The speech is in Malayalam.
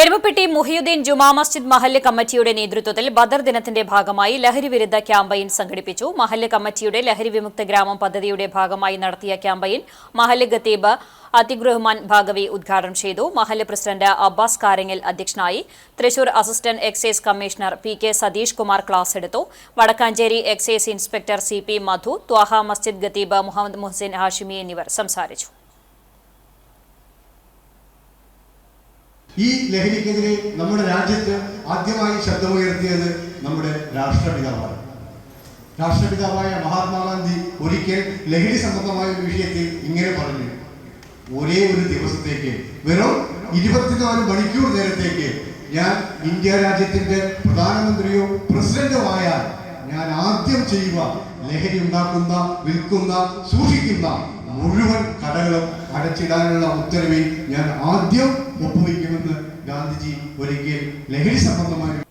എരുമപ്പെട്ടി മുഹിയുദ്ദീൻ ജുമാ മസ്ജിദ് മഹല്ല് കമ്മിറ്റിയുടെ നേതൃത്വത്തിൽ ബദർ ദിനത്തിന്റെ ഭാഗമായി ലഹരി വിരുദ്ധ ക്യാമ്പയിൻ സംഘടിപ്പിച്ചു. മഹല്ല് കമ്മിറ്റിയുടെ ലഹരി വിമുക്ത ഗ്രാമം പദ്ധതിയുടെ ഭാഗമായി നടത്തിയ ക്യാമ്പയിൻ മഹല്ല് ഖത്തീബ് അത്തിഖ് റഹ്മാൻ ഭാഗവി ഉദ്ഘാടനം ചെയ്തു. മഹല്ല് പ്രസിഡന്റ് അബ്ബാസ് കാരങ്ങൽ അധ്യക്ഷനായി Thrissur assistant excise commissioner P K Satheesh Kumar class എടുത്തു. Vadakkanchery excise inspector C P Madhu Thwaha Masjid ഖത്തീബ് മുഹമ്മദ് മുഹസിൻ ഹാഷിമി എന്നിവർ സംസാരിച്ചു. ഈ ലഹരിക്കെതിരെ നമ്മുടെ രാജ്യത്ത് ആദ്യമായി ശബ്ദമുയർത്തിയത് നമ്മുടെ രാഷ്ട്രപിതാവാണ്. രാഷ്ട്രപിതാവായ മഹാത്മാഗാന്ധി ഒരിക്കൽ ലഹരി സംബന്ധമായ ഒരു വിഷയത്തിൽ ഇങ്ങനെ പറഞ്ഞു. ഒരേ ഒരു ദിവസത്തേക്ക് വെറും ഇരുപത്തിനാല് മണിക്കൂർ നേരത്തേക്ക് ഞാൻ ഇന്ത്യ രാജ്യത്തിന്റെ പ്രധാനമന്ത്രിയോ പ്രസിഡന്റോ ആയാൽ ഞാൻ ആദ്യം ചെയ്യുക ലഹരി ഉണ്ടാക്കുന്ന വിൽക്കുന്ന സൂക്ഷിക്കുന്ന മുഴുവൻ കടകളും അടച്ചിടാനുള്ള ഉത്തരവിൽ ഞാൻ ആദ്യം ഒപ്പുവെക്കുമെന്ന് ഗാന്ധിജി ഒരിക്കൽ ലഹരി സംബന്ധമായ